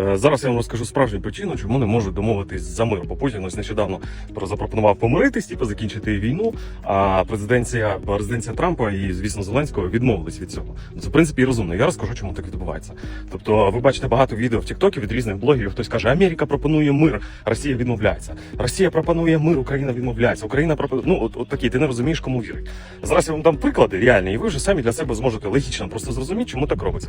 Е, Зараз я вам розкажу справжню причину, чому не можуть домовитись за мир. Бо Путін ось нещодавно про- запропонував помиритись, типу закінчити війну. А президенція, резиденція Трампа і, звісно, Зеленського відмовились від цього. Ну, Це в принципі розумно. Я розкажу, чому так відбувається. Тобто, ви бачите багато відео в Тіктокі від різних блогерів. Хтось каже, Америка пропонує мир, Росія відмовляється. Росія пропонує мир, Україна відмовляється. Україна пропонує. Ну от, от такі, ти не розумієш, кому вірить. Зараз я вам дам приклади реальні, і ви вже самі для себе зможете логічно просто зрозуміти, чому так робиться.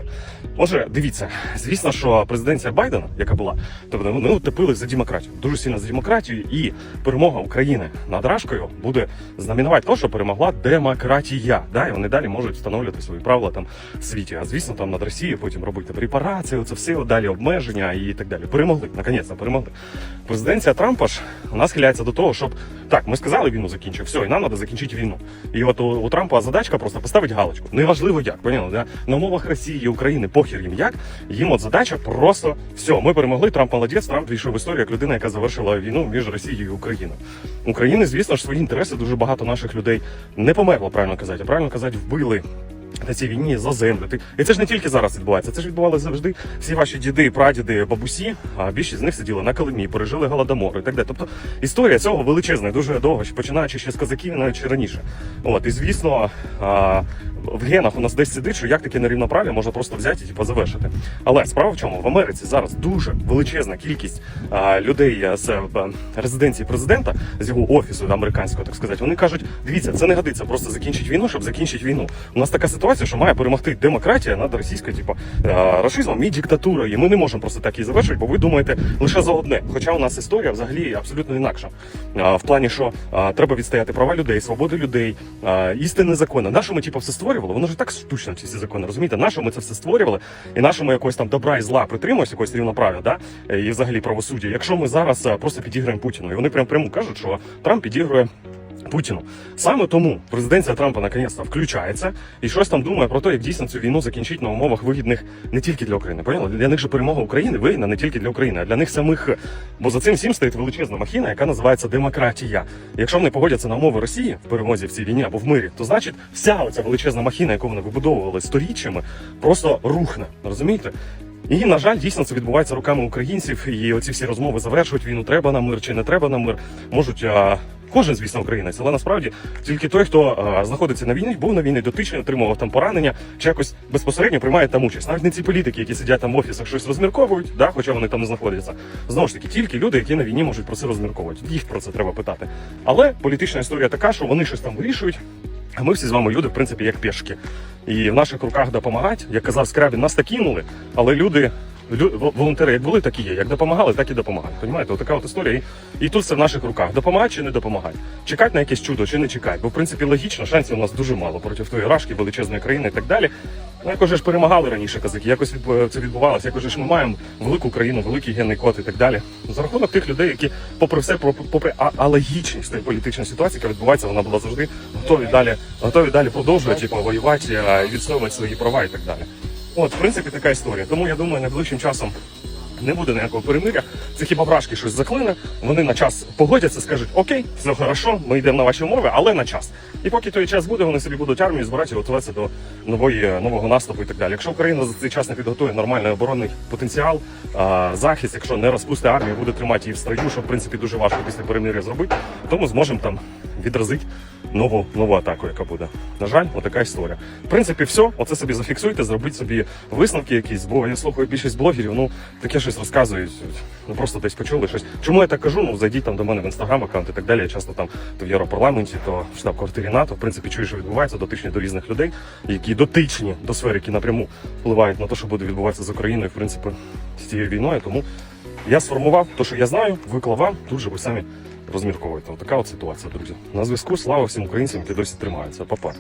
Отже, дивіться, звісно, що президенція Байдена, яка була, тобто вони утепили за демократію, дуже сильно за демократію, і перемога України над Рашкою буде знаменувати те, що перемогла демократія. Да, і вони далі можуть встановлювати свої правила там в світі. А звісно, там над Росією потім робити репарації, це все далі обмеження і так далі. Перемогли, наконець, перемогли. Президенція Трампа ж вона схиляється до того, щоб так, ми сказали війну закінчив, все, і нам треба закінчити війну. І от у, у Трампа задачка просто поставити галочку. Неважливо як, поняли, да? на умовах Росії, України, похер їм як. Їм от задача просто все, ми перемогли. Трамп молодець, Трамп війшов в історію як людина, яка завершила війну між Росією і Україною. України, звісно ж, свої інтереси дуже багато наших людей не померло, правильно казати, а правильно казати, вбили. На цій війні за землю. Ти- І це ж не тільки зараз відбувається, це ж відбувалося завжди. Всі ваші діди, прадіди, бабусі, а більшість з них сиділи на Калимі, пережили голодомор і так далі. Тобто історія цього величезна, дуже довго, починаючи ще з козаків, навіть раніше. От і звісно, а, в генах у нас десь сидить, що як таке нерівноправ'я можна просто взяти і типу, завершити. Але справа в чому в Америці зараз дуже величезна кількість а, людей з е, резиденції президента з його офісу американського, так сказати. Вони кажуть: дивіться, це не годиться, просто закінчить війну, щоб закінчити війну. У нас така ситуація, що має перемогти демократія над російською, типу, е, рашизмом і диктатурою. І ми не можемо просто так її завершити, бо ви думаєте лише за одне. Хоча у нас історія взагалі абсолютно інакша. В плані, що треба відстояти права людей, свободи людей, а, істинне закони. Нащо ми типу, все створювали? Воно ж так штучно ці закони. Розумієте, нащо ми це все створювали, і нащо ми якогось там добра і зла притримуємося, якогось рівноправ'я, да? Е, і взагалі правосуддя. Якщо ми зараз просто підіграємо Путіну, і вони прям прямо кажуть, що Трамп підігрує. Путіну саме тому президенція Трампа наконець-то включається і щось там думає про те, як дійсно цю війну закінчити на умовах вигідних не тільки для України. Поняли? Для них же перемога України вигідна не тільки для України, а для них самих. Бо за цим всім стоїть величезна махіна, яка називається демократія. Якщо вони погодяться на умови Росії в перемозі в цій війні або в мирі, то значить вся оця величезна махіна, яку вони вибудовували сторіччями, просто рухне. Розумієте? І на жаль, дійсно це відбувається руками українців. І оці всі розмови завершують війну. Треба нам мир чи не треба нам мир. Можуть кожен, звісно, українець, але насправді тільки той, хто а, знаходиться на війні, був на війні дотичний, отримував там поранення, чи якось безпосередньо приймає там участь. Навіть не ці політики, які сидять там в офісах, щось розмірковують, да, хоча вони там не знаходяться. Знову ж таки, тільки люди, які на війні можуть про це розмірковувати. Їх про це треба питати. Але політична історія така, що вони щось там вирішують. А ми всі з вами люди, в принципі, як пешки. І в наших руках допомагати, як казав Скрябін, нас так кинули, але люди, волонтери як були, так і є. Як допомагали, так і допомагають. Понімаєте, отака от історія. І, і тут все в наших руках. Допомагати чи не допомагати? Чекати на якесь чудо чи не чекати? Бо в принципі логічно, шансів у нас дуже мало проти тої рашки, величезної країни і так далі. Ну, якось ж перемагали раніше казаки, якось це відбувалося, якось ж ми маємо велику країну, великий генний код і так далі. За рахунок тих людей, які, попри все, попри алогічність тієї політичної ситуації, яка відбувається, вона була завжди готові далі, готові далі продовжувати, типу, воювати, відстоювати свої права і так далі. От, в принципі, така історія. Тому я думаю, найближчим часом не буде ніякого перемиря. Це хіба брашки щось заклине. Вони на час погодяться, скажуть: Окей, все хорошо, ми йдемо на ваші умови, але на час. І поки той час буде, вони собі будуть армію збирати і готуватися до нової нового наступу і так далі. Якщо Україна за цей час не підготує нормальний оборонний потенціал, а, захист, якщо не розпусти армію, буде тримати її в строю, що в принципі дуже важко після перемиря зробити, то ми зможемо там відразити нову нову атаку, яка буде. На жаль, отака історія. В принципі, все. Оце собі зафіксуйте, зробіть собі висновки якісь, бо я слухаю більшість блогерів, ну таке щось розказують. Ну просто десь почули щось. Чому я так кажу? Ну зайдіть там до мене в інстаграм аккаунт і так далі. Я часто там то в Європарламенті, то в штаб-квартирі НАТО. В принципі, чую, що відбувається, дотичні до різних людей, які дотичні до сфери, які напряму впливають на те, що буде відбуватися з Україною, в принципі, з цією війною. Тому я сформував те, що я знаю, виклав вам. Тут же ви самі розмірковуєте. Така от ситуація, друзі. На зв'язку слава всім українцям, які досі тримаються. Па-па.